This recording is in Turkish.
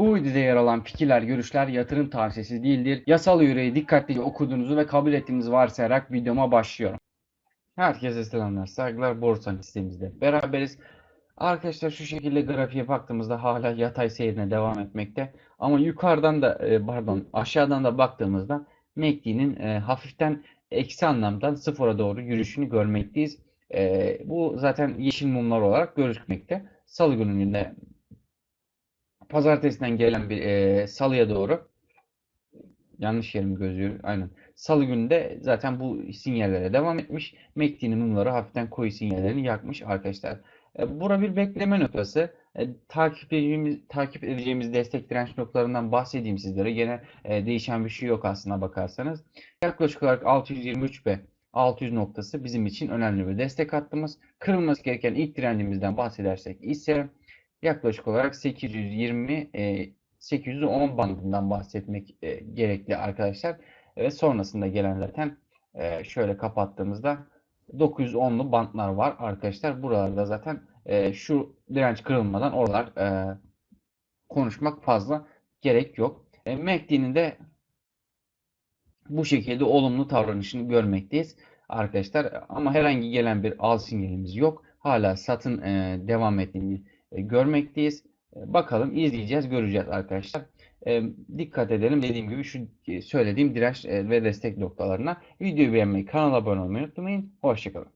Bu videoda yer alan fikirler, görüşler yatırım tavsiyesi değildir. Yasal yüreği dikkatlice okuduğunuzu ve kabul ettiğinizi varsayarak videoma başlıyorum. Herkese selamlar, saygılar. Borsa listemizde beraberiz. Arkadaşlar şu şekilde grafiğe baktığımızda hala yatay seyrine devam etmekte. Ama yukarıdan da e, pardon aşağıdan da baktığımızda MACD'nin e, hafiften eksi anlamdan sıfıra doğru yürüyüşünü görmekteyiz. E, bu zaten yeşil mumlar olarak gözükmekte. Salı gününde pazartesiden gelen bir e, salıya doğru yanlış yerim gözüyor. Aynen. Salı günü de zaten bu sinyallere devam etmiş. MACD'nin mumları hafiften koyu sinyallerini yakmış arkadaşlar. E, bura bir bekleme noktası. E, takip edeceğimiz, takip edeceğimiz destek direnç noktalarından bahsedeyim sizlere. Gene e, değişen bir şey yok aslına bakarsanız. Yaklaşık olarak 623 ve 600 noktası bizim için önemli bir destek hattımız. Kırılması gereken ilk direncimizden bahsedersek ise yaklaşık olarak 820 e, 810 bandından bahsetmek e, gerekli arkadaşlar. Ve sonrasında gelen zaten e, şöyle kapattığımızda 910'lu bantlar var arkadaşlar. Buralarda zaten e, şu direnç kırılmadan oralar e, konuşmak fazla gerek yok. E, MACD'nin de bu şekilde olumlu davranışını görmekteyiz arkadaşlar. Ama herhangi gelen bir al sinyalimiz yok. Hala satın e, devam ettiğini görmekteyiz. E, bakalım izleyeceğiz, göreceğiz arkadaşlar. E, dikkat edelim dediğim gibi şu e, söylediğim direnç e, ve destek noktalarına. Videoyu beğenmeyi, kanala abone olmayı unutmayın. Hoşçakalın.